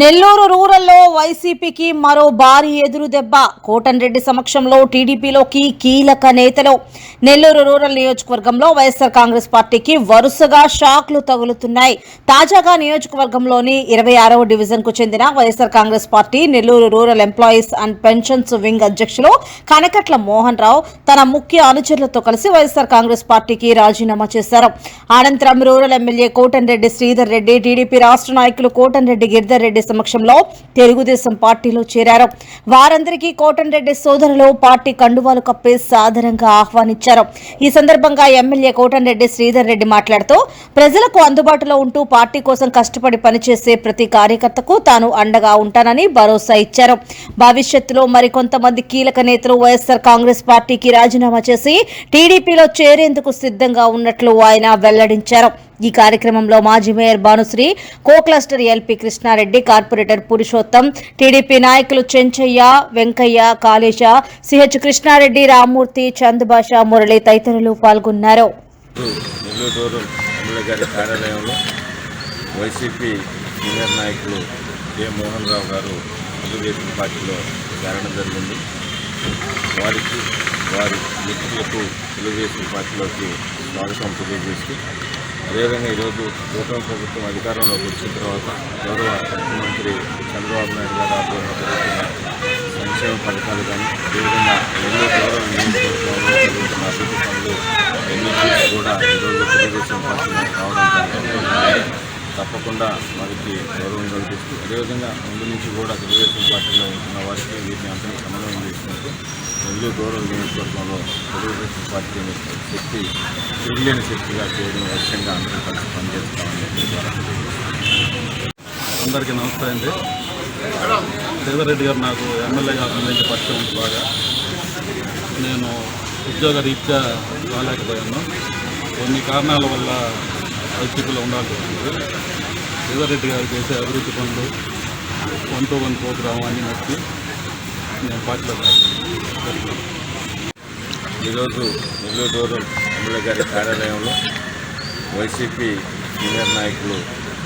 నెల్లూరు రూరల్లో వైసీపీకి మరో భారీ ఎదురు దెబ్బ. కోటన్రెడ్డి సమక్షంలో టీడీపీలోకి కీలక నేతలు. నెల్లూరు రూరల్ నియోజకవర్గంలో వైఎస్ఆర్ కాంగ్రెస్ పార్టీకి వరుసగా షాక్లు తగులుతున్నాయి. తాజాగా నియోజకవర్గంలోని ఇరవై ఆరవ డివిజన్కు చెందిన YSR Congress party Nellore rural employees and pensions wing అధ్యక్షులు కనకట్ల మోహన్ రావు తన ముఖ్య అనుచరులతో కలిసి వైఎస్ఆర్ కాంగ్రెస్ పార్టీకి రాజీనామా చేశారు. అనంతరం rural MLA Kotamreddy Sridhar Reddy TDP రాష్ట్ర నాయకులు కోటన్రెడ్డి గిరిధర్ రెడ్డి సమక్షంలో తెలుగుదేశం పార్టీలో చేరారు. వారందరికీ కోటన్ రెడ్డి సోదరులు పార్టీ కండువాలు కప్పి సాదరంగా ఆహ్వానించారు. ఈ సందర్భంగా ఎమ్మెల్యే కోటన్ రెడ్డి శ్రీధర్ రెడ్డి మాట్లాడుతూ ప్రజలకు అందుబాటులో ఉంటూ పార్టీ కోసం కష్టపడి పనిచేసే ప్రతి కార్యకర్తకు తాను అండగా ఉంటానని భరోసా ఇచ్చారు. భవిష్యత్తులో మరికొంతమంది కీలక నేతలు వైఎస్ఆర్ కాంగ్రెస్ పార్టీకి రాజీనామా చేసి టీడీపీలో చేరేందుకు సిద్ధంగా ఉన్నట్లు ఆయన వెల్లడించారు. ఈ కార్యక్రమంలో మాజీ mayor Bhanushree co cluster LP Krishnareddy corporator Purushottam TDP నాయకులు చెంచయ్య వెంకయ్య కాళేశ సిహెచ్ కృష్ణారెడ్డి రామ్మూర్తి చంద్భాష మురళి తదితరులు పాల్గొన్నారు. వైసీపీ సీనియర్ నాయకులు కె. మోహన్ రావు గారు తెలుగుదేశం పార్టీలో చేరడం జరిగింది. వారికి వారి వ్యక్తులకు తెలుగుదేశం పార్టీలోకి స్వాగతం తెలియజేస్తూ అదేవిధంగా ఈరోజు కూటమి ప్రభుత్వం అధికారంలోకి వచ్చిన తర్వాత గౌరవ ముఖ్యమంత్రి చంద్రబాబు నాయుడు గారు ఆధ్వర్యంలో జరుగుతున్న సంక్షేమ పథకాలు కానీ అదేవిధంగా ఎన్నో గౌరవ నియోజకవర్గంలో జరుగుతున్న అభివృద్ధి పనులు ఎన్నికలు కూడా ఈరోజు తెలుగుదేశం పార్టీ రావడం జరుగుతుంది. తప్పకుండా వారికి గౌరవం కల్పిస్తూ అదేవిధంగా ముందు నుంచి కూడా తెలుగుదేశం పార్టీలో ఉంటున్న వారికి వీటిని అందరినీ సమన్వయం చేసుకుంటూ నెల్లూరు గౌరవ నియోజకవర్గంలో తెలుగుదేశం పార్టీని శక్తి తిరిగిలేని శక్తిగా చేయడం లక్ష్యంగా అందరూ కలిసి పనిచేస్తామని అందరికీ నమస్తే అండి. రెడ్డి గారు నాకు ఎమ్మెల్యేగా అందించి పరిచయం ఉంది బాగా నేను ఉద్యోగ రీత్యా రాలేకపోయాను. కొన్ని కారణాల వల్ల వైసీపీలో ఉండాల్సి వచ్చింది. రెడ్డి గారు చేసే అభివృద్ధి పనులు వన్ టు వన్ ప్రోగ్రామ్ అని నచ్చి నేను పార్టీలో ఈరోజు నెల్లూరు రూరల్ ఎమ్మెల్యే గారి కార్యాలయంలో వైసీపీ సీనియర్ నాయకులు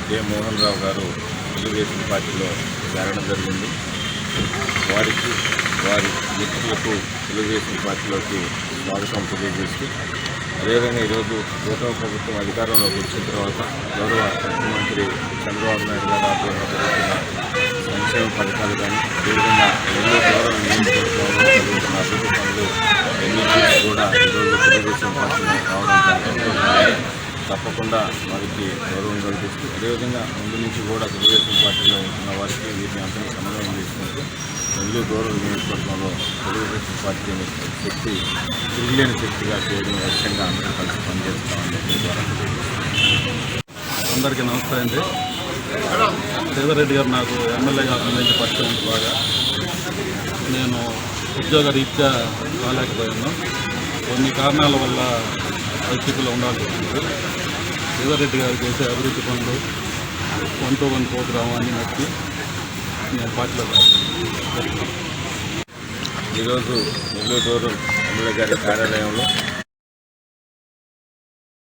కె. మోహన్ రావు గారు తెలుగుదేశం పార్టీలో చేరడం జరిగింది. వారికి వారి వ్యక్తులకు తెలుగుదేశం పార్టీలోకి స్వాగతం తెలియజేస్తూ అదేవిధంగా ఈరోజు కూటమి ప్రభుత్వం అధికారంలోకి వచ్చిన తర్వాత గౌరవ ముఖ్యమంత్రి చంద్రబాబు నాయుడు గారు ఆధ్వర్యంలో జరుగుతున్న సంక్షేమ పథకాలు కానీ అదేవిధంగా ఎన్నో గౌరవ నియోజకవర్గంలో జరుగుతున్న అభివృద్ధి పనులు ఎన్నికలు కూడా ఈరోజు తెలుగుదేశం పార్టీ రావడం తప్పకుండా వారికి గౌరవం కల్పిస్తూ అదేవిధంగా ముందు నుంచి కూడా తెలుగుదేశం పార్టీలో ఉన్న వారికి వీటిని అందరినీ సమన్వయం చేసుకుంటూ నెల్లూరు గౌరవ నియోజకవర్గంలో తెలుగుదేశం పార్టీని శక్తి తిరిగిలేని శక్తిగా చేయడం లక్ష్యంగా అందరూ కలిసి పనిచేస్తామని ద్వారా అందరికీ నమస్తే అండి. రెడ్డి గారు నాకు ఎమ్మెల్యేగా సంబంధించి పరిచయం బాగా నేను ఉద్యోగ రీత్యా రాలేకపోయాను. కొన్ని కారణాల వల్ల వైసీపీలో ఉండాల్సి వచ్చింది. రెడ్డి గారు చేసే అభివృద్ధి పనులు వన్ టు వన్ ప్రోగ్రామాన్ని నచ్చి నేను పార్టీలో ఈరోజు నెల్లూరు రూరల్ ఎమ్మెల్యే గారి కార్యాలయంలో